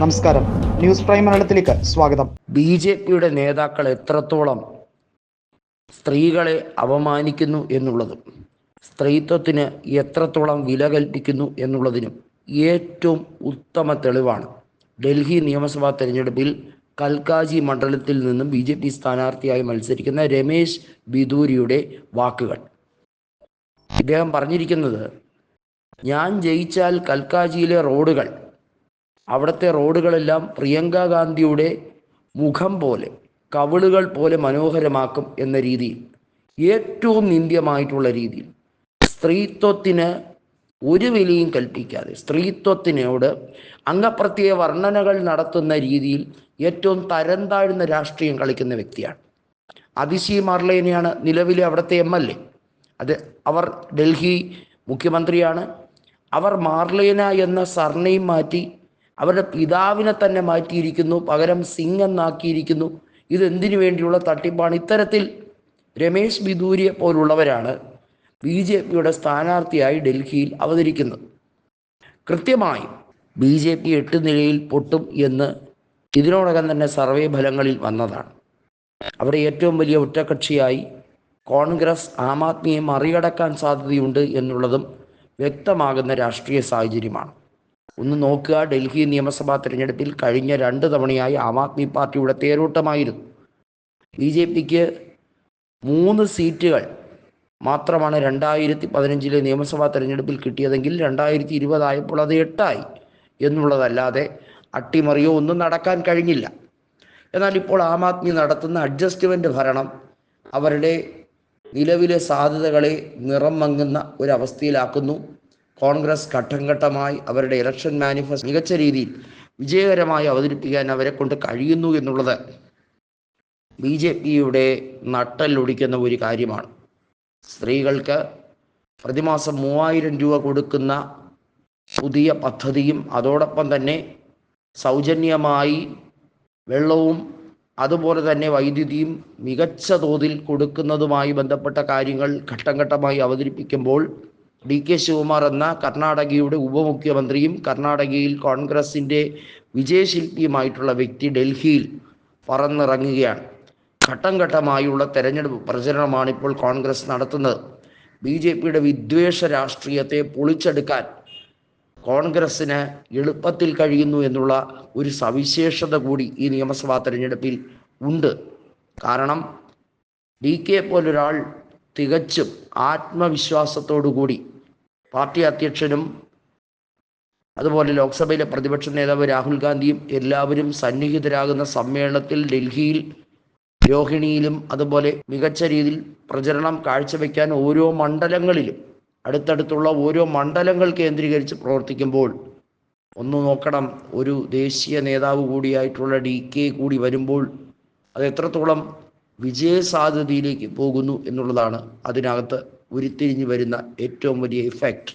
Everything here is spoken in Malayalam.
നമസ്കാരം. ന്യൂസ് പ്രൈം മലയാളത്തിലേക്ക് സ്വാഗതം. ബി ജെ പിയുടെ നേതാക്കൾ എത്രത്തോളം സ്ത്രീകളെ അപമാനിക്കുന്നു എന്നുള്ളതും സ്ത്രീത്വത്തിന് എത്രത്തോളം വില കൽപ്പിക്കുന്നു എന്നുള്ളതിനും ഏറ്റവും ഉത്തമ തെളിവാണ് ഡൽഹി നിയമസഭാ തെരഞ്ഞെടുപ്പിൽ കൽക്കാജി മണ്ഡലത്തിൽ നിന്നും ബി ജെ പി സ്ഥാനാർത്ഥിയായി മത്സരിക്കുന്ന രമേശ് ബിദൂരിയുടെ വാക്കുകൾ. ഇദ്ദേഹം പറഞ്ഞിരിക്കുന്നത് ഞാൻ ജയിച്ചാൽ കൽക്കാജിയിലെ റോഡുകൾ അവിടുത്തെ റോഡുകളെല്ലാം പ്രിയങ്ക ഗാന്ധിയുടെ മുഖം പോലെ കവിളുകൾ പോലെ മനോഹരമാക്കും എന്ന രീതിയിൽ ഏറ്റവും നിന്ദ്യമായിട്ടുള്ള രീതിയിൽ. സ്ത്രീത്വത്തിന് ഒരു വിലയും കൽപ്പിക്കാതെ സ്ത്രീത്വത്തിനോട് അംഗപ്രത്യയ വർണനകൾ നടത്തുന്ന രീതിയിൽ ഏറ്റവും തരം താഴ്ന്ന രാഷ്ട്രീയം കളിക്കുന്ന വ്യക്തിയാണ്. അതിശി മാർലേനെയാണ് നിലവിലെ അവിടുത്തെ എം എൽ എ. അത് അവർ ഡൽഹി മുഖ്യമന്ത്രിയാണ്. അവർ മാർലേന എന്ന സർനെയും മാറ്റി അവരുടെ പിതാവിനെ തന്നെ മാറ്റിയിരിക്കുന്നു പകരം സിംഗ് എന്നാക്കിയിരിക്കുന്നു ഇതെന്തിനു വേണ്ടിയുള്ള തട്ടിപ്പാണ്? ഇത്തരത്തിൽ രമേശ് ബിദൂരിയെ പോലുള്ളവരാണ് ബി ജെ പിയുടെ സ്ഥാനാർത്ഥിയായി ഡൽഹിയിൽ അവതരിക്കുന്നത്. കൃത്യമായി ബി ജെ പി എട്ട് നിലയിൽ പൊട്ടും എന്ന് ഇതിനോടകം തന്നെ സർവേ ഫലങ്ങളിൽ വന്നതാണ്. അവിടെ ഏറ്റവും വലിയ ഒറ്റക്കക്ഷിയായി കോൺഗ്രസ് ആം ആദ്മിയെ മറികടക്കാൻ സാധ്യതയുണ്ട് എന്നുള്ളതും വ്യക്തമാകുന്ന രാഷ്ട്രീയ സാഹചര്യമാണ്. ഒന്ന് നോക്കുക. ഡൽഹി നിയമസഭാ തിരഞ്ഞെടുപ്പിൽ കഴിഞ്ഞ രണ്ട് തവണയായി ആം ആദ്മി പാർട്ടിയുടെ തേരോട്ടമായിരുന്നു. ബി ജെ പിക്ക് മൂന്ന് സീറ്റുകൾ മാത്രമാണ് രണ്ടായിരത്തി പതിനഞ്ചിലെ നിയമസഭാ തെരഞ്ഞെടുപ്പിൽ കിട്ടിയതെങ്കിൽ രണ്ടായിരത്തി ഇരുപതായപ്പോൾ അത് എട്ടായി എന്നുള്ളതല്ലാതെ അട്ടിമറിയോ ഒന്നും നടക്കാൻ കഴിഞ്ഞില്ല. എന്നാൽ ഇപ്പോൾ ആം ആദ്മി നടത്തുന്ന അഡ്ജസ്റ്റ്മെന്റ് ഭരണം അവരുടെ നിലവിലെ സാധ്യതകളെ നിറം മങ്ങുന്ന ഒരവസ്ഥയിലാക്കുന്നു കോൺഗ്രസ് ഘട്ടം ഘട്ടമായി അവരുടെ ഇലക്ഷൻ മാനിഫെസ്റ്റോ മികച്ച രീതിയിൽ വിജയകരമായി അവതരിപ്പിക്കാൻ അവരെ കൊണ്ട് കഴിയുന്നു എന്നുള്ളത് ബി ജെ പിയുടെ നട്ടല്ലൊടിക്കുന്ന ഒരു കാര്യമാണ്. സ്ത്രീകൾക്ക് പ്രതിമാസം മൂവായിരം രൂപ കൊടുക്കുന്ന പുതിയ പദ്ധതിയും അതോടൊപ്പം തന്നെ സൗജന്യമായി വെള്ളവും അതുപോലെ തന്നെ വൈദ്യുതിയും മികച്ച തോതിൽ കൊടുക്കുന്നതുമായി ബന്ധപ്പെട്ട കാര്യങ്ങൾ ഘട്ടം ഘട്ടമായി അവതരിപ്പിക്കുമ്പോൾ ഡി കെ ശിവകുമാർ എന്ന കർണാടകയുടെ ഉപമുഖ്യമന്ത്രിയും കർണാടകയിൽ കോൺഗ്രസിന്റെ വിജയശില്പിയുമായിട്ടുള്ള വ്യക്തി ഡൽഹിയിൽ പറന്നിറങ്ങുകയാണ്. ഘട്ടം ഘട്ടമായുള്ള തെരഞ്ഞെടുപ്പ് പ്രചരണമാണ് ഇപ്പോൾ കോൺഗ്രസ് നടത്തുന്നത്. ബി ജെ പിയുടെ വിദ്വേഷ രാഷ്ട്രീയത്തെ പൊളിച്ചെടുക്കാൻ കോൺഗ്രസ്സിന് എളുപ്പത്തിൽ കഴിയുന്നു എന്നുള്ള ഒരു സവിശേഷത കൂടി ഈ നിയമസഭാ തെരഞ്ഞെടുപ്പിൽ ഉണ്ട്. കാരണം ഡി കെ പോലൊരാൾ തികച്ചും ആത്മവിശ്വാസത്തോടു കൂടി പാർട്ടി അധ്യക്ഷനും അതുപോലെ ലോക്സഭയിലെ പ്രതിപക്ഷ നേതാവ് രാഹുൽ ഗാന്ധിയും എല്ലാവരും സന്നിഹിതരാകുന്ന സമ്മേളനത്തിൽ ഡൽഹിയിൽ രോഹിണിയിലും അതുപോലെ മികച്ച രീതിയിൽ പ്രചരണം കാഴ്ചവെക്കാൻ ഓരോ മണ്ഡലങ്ങളിലും അടുത്തടുത്തുള്ള ഓരോ മണ്ഡലങ്ങൾ കേന്ദ്രീകരിച്ച് പ്രവർത്തിക്കുമ്പോൾ ഒന്ന് നോക്കണം ഒരു ദേശീയ നേതാവ് കൂടിയായിട്ടുള്ള ഡി കെ കൂടി വരുമ്പോൾ അത് എത്രത്തോളം വിജയസാധ്യതയിലേക്ക് പോകുന്നു എന്നുള്ളതാണ് അതിനകത്ത് ഉരുത്തിരിഞ്ഞു വരുന്ന ഏറ്റവും വലിയ ഇഫക്റ്റ്